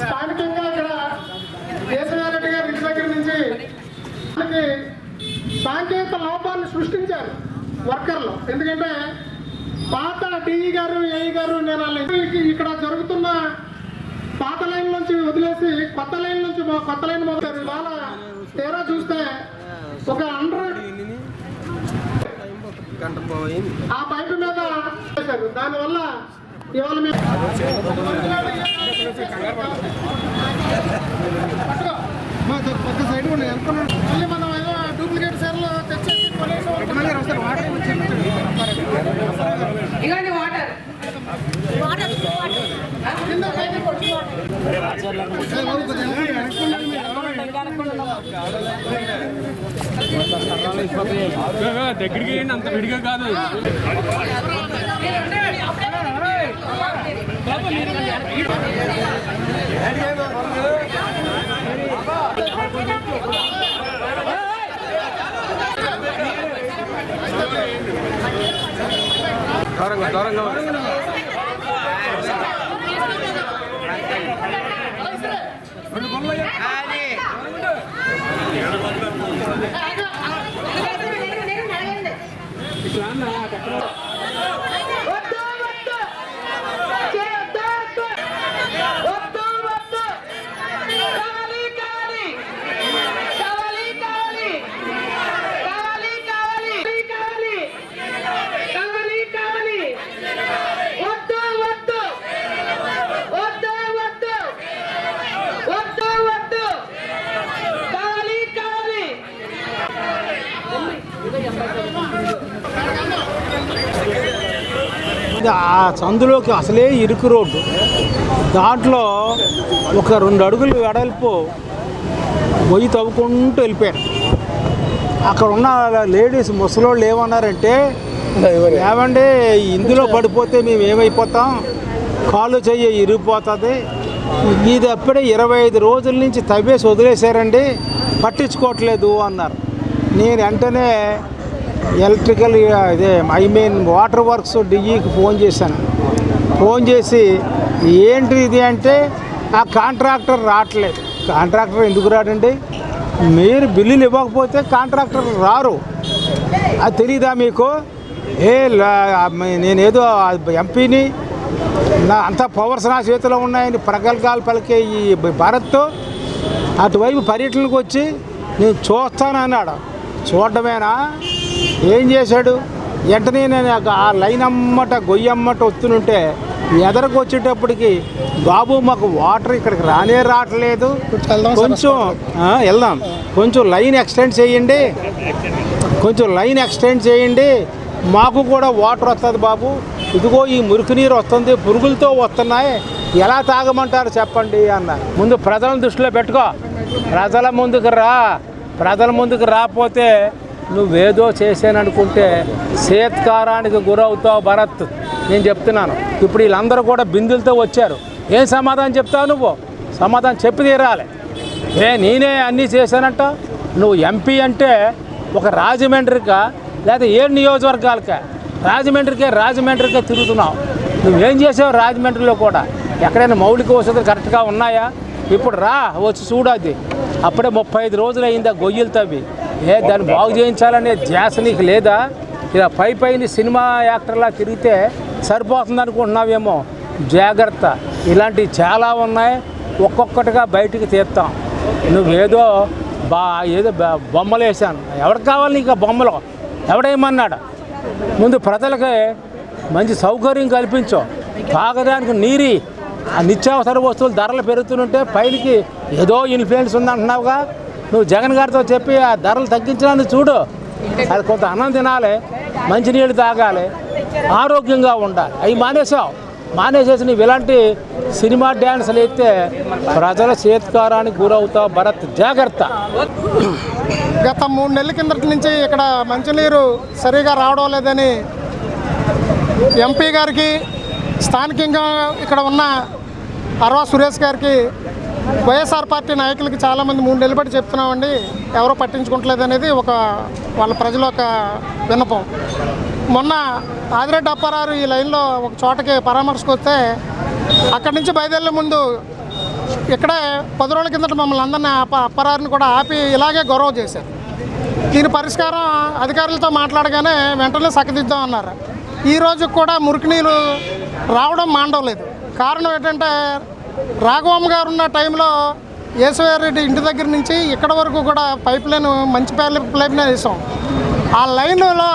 స్థానికంగా ఇక్కడ కేశవారెడ్డి గారి ఇంటి దగ్గర నుంచి మనకి సాంకేతిక లోపాలను సృష్టించారు వర్కర్లు. ఎందుకంటే పాత డిఈ గారు ఏఈ గారు నేను ఇక్కడ జరుగుతున్న పాత లైన్ నుంచి వదిలేసి కొత్త లైన్ నుంచి కొత్త లైన్ మొదలు ఇవాళ తీరా చూస్తే ఒక హండ్రెడ్ ఆ పైపు మీద దానివల్ల ఇవాళ మేము పక్క సైడ్ ఉన్నాయి అనుకున్నాను మళ్ళీ మనం ఏదో డూప్లికేట్ సేర్లు తెచ్చేసి కొనేసి ఇలాంటి వాటర్ కింద పైకి కొట్టి దగ్గరికి ఏంటి అంత విడిగా కాదు దూరంగా దూరంగా. Yeah. ఆ సందులోకి అసలే ఇరుకు రోడ్డు. దాంట్లో ఒక రెండు అడుగులు వెడల్పు పొయ్యి తవ్వుకుంటూ వెళ్ళిపోయారు. అక్కడ ఉన్న లేడీస్ ముసలోళ్ళు ఏమన్నారంటే ఏమంటే ఇందులో పడిపోతే మేము ఏమైపోతాం? కాలు చెయ్యి ఇరిగిపోతుంది. ఇది అప్పుడే ఇరవై ఐదు రోజుల నుంచి తవ్వేసి వదిలేశారండి. పట్టించుకోవట్లేదు అన్నారు. నేను వెంటనే ఎలక్ట్రికల్ ఇదే ఐ మీన్ వాటర్ వర్క్స్ డిఈకి ఫోన్ చేశాను. ఫోన్ చేసి ఏంటి ఇది అంటే ఆ కాంట్రాక్టర్ రావట్లేదు. కాంట్రాక్టర్ ఎందుకు రాడండి? మీరు బిల్లులు ఇవ్వకపోతే కాంట్రాక్టర్ రారు. అది తెలీదా మీకు? ఏ నేనేదో ఎంపీని నా అంత పవర్స్ నా చేతిలో ఉన్నాయని ప్రగల్గాలు పలికే ఈ భారత్ అటువైపు పర్యటనకు వచ్చి నేను చూస్తాను అన్నాడు చూడడమేనా ఏం చేశాడు? వెంటనే నేను ఆ- లైన్ అమ్మట గొయ్యి అమ్మట వస్తుంటే ఎదరకు వచ్చేటప్పటికి బాబు మాకు వాటర్ ఇక్కడికి రానే రావట్లేదు. కొంచెం వెళ్దాం. కొంచెం లైన్ ఎక్స్టెండ్ చేయండి. కొంచెం లైన్ ఎక్స్టెండ్ చేయండి. మాకు కూడా వాటర్ వస్తుంది బాబు. ఇదిగో ఈ మురికి నీరు వస్తుంది పురుగులతో వస్తున్నాయి. ఎలా తాగమంటారు చెప్పండి అన్న. ముందు ప్రజలను దృష్టిలో పెట్టుకో. ప్రజల ముందుకు రా. ప్రజల ముందుకు రాకపోతే నువ్వేదో చేశాననుకుంటే సేత్కారానికి గురవుతావు భరత్. నేను చెప్తున్నాను. ఇప్పుడు వీళ్ళందరూ కూడా బిందులతో వచ్చారు. ఏం సమాధానం చెప్తావు నువ్వు? సమాధానం చెప్పి తీరాలి. ఏ నేనే అన్నీ చేశానంట? నువ్వు ఎంపీ అంటే ఒక రాజమండ్రికా? లేదా ఏ నియోజకవర్గాలకా? రాజమండ్రికే రాజమండ్రికే తిరుగుతున్నావు. నువ్వేం చేసావు రాజమండ్రిలో కూడా? ఎక్కడైనా మౌలిక వసతులు కరెక్ట్గా ఉన్నాయా? ఇప్పుడు రా వచ్చి చూడది అప్పుడే ముప్పై ఐదు రోజులు అయిందా గొయ్యలు తవ్వి. ఏ దాన్ని బాగు చేయించాలనే ధ్యాస నీకు లేదా? ఇలా పై పైన సినిమా యాక్టర్లా తిరిగితే సరిపోతుంది అనుకుంటున్నావేమో? జాగ్రత్త. ఇలాంటివి చాలా ఉన్నాయి. ఒక్కొక్కటిగా బయటికి తీస్తాం. నువ్వేదో బా ఏదో బ- బొమ్మలు వేసాను ఎవరికి కావాలి నీకు ఆ బొమ్మలు? ఎవడేమన్నాడు ముందు ప్రజలకి మంచి సౌకర్యం కల్పించు. తాగడానికి నీరి ఆ నిత్యావసర వస్తువులు ధరలు పెరుగుతుంటే పైనకి ఏదో ఇన్ఫ్లుయెన్స్ ఉందంటున్నావుగా. నువ్వు జగన్ గారితో చెప్పి ఆ ధరలు తగ్గించడానికి చూడు. అది కొంత అన్నం తినాలి మంచినీళ్ళు తాగాలి ఆరోగ్యంగా ఉండాలి. అవి మానేసావు మానేసేసి నువ్వు ఇలాంటి సినిమా డ్యాన్సులు అయితే ప్రజల చేత్కారానికి గురవుతావు. భరత్ జాగ్రత్త. గత మూడు నెలల కిందటి నుంచి ఇక్కడ మంచినీరు సరిగా రావడం లేదని ఎంపీ గారికి స్థానికంగా ఇక్కడ ఉన్న అరవా సురేష్ గారికి వైఎస్ఆర్ పార్టీ నాయకులకి చాలామంది మూడు నెలలు బట్టి చెప్తున్నామండి ఎవరో పట్టించుకుంటలేదు అనేది ఒక వాళ్ళ ప్రజల ఒక విన్నపం. మొన్న ఆదిరెడ్డి అప్పారారు ఈ లైన్లో ఒక చోటకి పరామర్శకు వస్తే అక్కడి నుంచి బయలుదేరే ముందు ఇక్కడే పది రోజుల కిందట మమ్మల్ని అందరినీ అప్ప కూడా ఆపి ఇలాగే గొడవ చేశారు. దీని పరిష్కారం అధికారులతో మాట్లాడగానే వెంటనే సక్కదిద్దాం అన్నారు. ఈ కూడా కూడా మురికినీళ్ళు రావడం మాండవలేదు. కారణం ఏంటంటే రాఘవమ్మ గారు ఉన్న టైంలో రెడ్డి ఇంటి దగ్గర నుంచి ఇక్కడ వరకు కూడా పైప్ లైన్ మంచి పైప్ లైన్ వేసాం. ఆ లైన్లో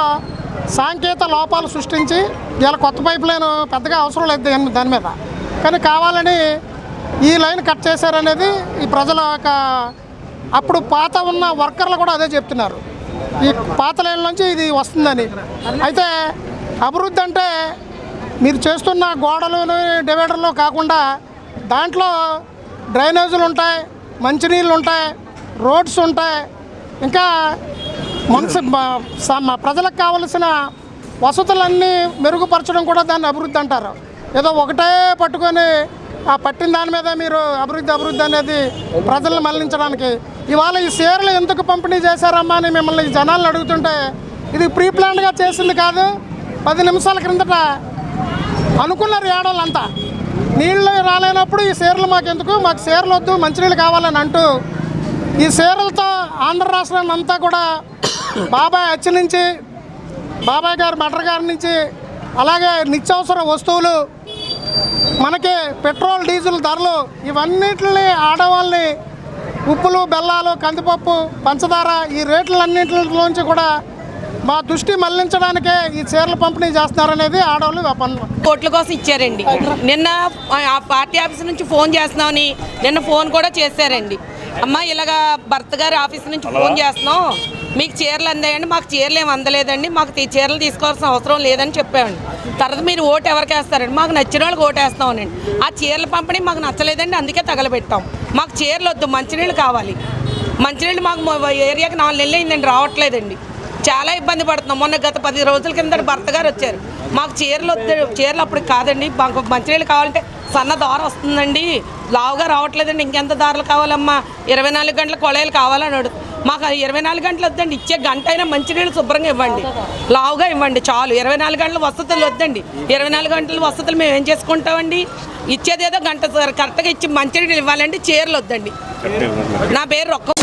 సాంకేతిక లోపాలు సృష్టించి ఇలా కొత్త పైప్ లైన్ పెద్దగా అవసరం లేదు దాని దాని మీద. కానీ కావాలని ఈ లైన్ కట్ చేశారనేది ఈ ప్రజల యొక్క అప్పుడు పాత ఉన్న వర్కర్లు కూడా అదే చెప్తున్నారు. ఈ పాత లైన్ నుంచి ఇది వస్తుందని. అయితే అభివృద్ధి అంటే మీరు చేస్తున్న గోడలు డివైడర్లు కాకుండా దాంట్లో డ్రైనేజీలు ఉంటాయి మంచినీళ్ళు ఉంటాయి రోడ్స్ ఉంటాయి. ఇంకా మనసు ప్రజలకు కావలసిన వసతులన్నీ మెరుగుపరచడం కూడా దాన్ని అభివృద్ధి అంటారు. ఏదో ఒకటే పట్టుకొని ఆ పట్టిన దాని మీద మీరు అభివృద్ధి అభివృద్ధి అనేది ప్రజలను మళ్ళించడానికి. ఇవాళ ఈ షేర్లు ఎందుకు పంపిణీ చేశారమ్మా అని మిమ్మల్ని ఈ జనాలను అడుగుతుంటే ఇది ప్రీ ప్లాన్గా చేసింది కాదు పది నిమిషాల క్రిందట అనుకున్నారు ఏడోళ్ళంతా నీళ్ళు రాలేనప్పుడు ఈ సీరలు మాకెందుకు? మాకు సీరలు వద్దు మంచినీళ్ళు కావాలని అంటూ ఈ సీరలతో ఆంధ్ర రాష్ట్రాన్ని అంతా కూడా బాబాయ్ అచ్చి నుంచి బాబాయ్ గారు మటర్ గారి నుంచి అలాగే నిత్యావసర వస్తువులు మనకి పెట్రోల్ డీజిల్ ధరలు ఇవన్నిటిని ఆడవాళ్ళని ఉప్పులు బెల్లాలు కందిపప్పు పంచదార ఈ రేట్లన్నింటిలోంచి కూడా మా దృష్టి మళ్ళించడానికే ఈ చీరలు పంపిణీ చేస్తున్నారనేది ఆడవాళ్ళు కోట్ల కోసం ఇచ్చారండి. నిన్న ఆ పార్టీ ఆఫీస్ నుంచి ఫోన్ చేస్తున్నామని నిన్న ఫోన్ కూడా చేశారండి. అమ్మ ఇలాగా భర్త గారి ఆఫీస్ నుంచి ఫోన్ చేస్తున్నాం. మీకు చీరలు అందాయండి మాకు చీరలు ఏమి అందలేదండి మాకు ఈ చీరలు తీసుకోవాల్సిన అవసరం లేదని చెప్పామండి. తర్వాత మీరు ఓటు ఎవరికి వేస్తారండి? మాకు నచ్చిన వాళ్ళకి ఓటు వేస్తామనండి ఆ చీరల పంపిణీ మాకు నచ్చలేదండి అందుకే తగలబెట్టాం. మాకు చీరలు వద్దు మంచినీళ్ళు కావాలి. మంచినీళ్ళు మాకు మా ఏరియాకి నాలుగు నెలలు అయిందండి రావట్లేదండి. చాలా ఇబ్బంది పడుతున్నాం. మొన్న గత పది రోజుల కింద భర్త గారు వచ్చారు. మాకు చీరలు వద్దు చీరలు అప్పుడు కాదండి. మాకు మంచినీళ్ళు కావాలంటే సన్న దార వస్తుందండి. లావుగా రావట్లేదండి. ఇంకెంత దారులు కావాలమ్మా? ఇరవై నాలుగు గంటల కొళాయిలు కావాలని అడుగు మాకు ఇరవై నాలుగు గంటలు వద్దండి. ఇచ్చే గంట అయినా మంచినీళ్ళు శుభ్రంగా ఇవ్వండి. లావుగా ఇవ్వండి చాలు. ఇరవై నాలుగు గంటల వసతులు వద్దండి. ఇరవై నాలుగు గంటల వసతులు మేము ఏం చేసుకుంటామండి? ఇచ్చేదేదో గంట కరెక్ట్గా ఇచ్చి మంచినీళ్ళు ఇవ్వాలండి చీరలు వద్దండి. నా పేరు రొక్క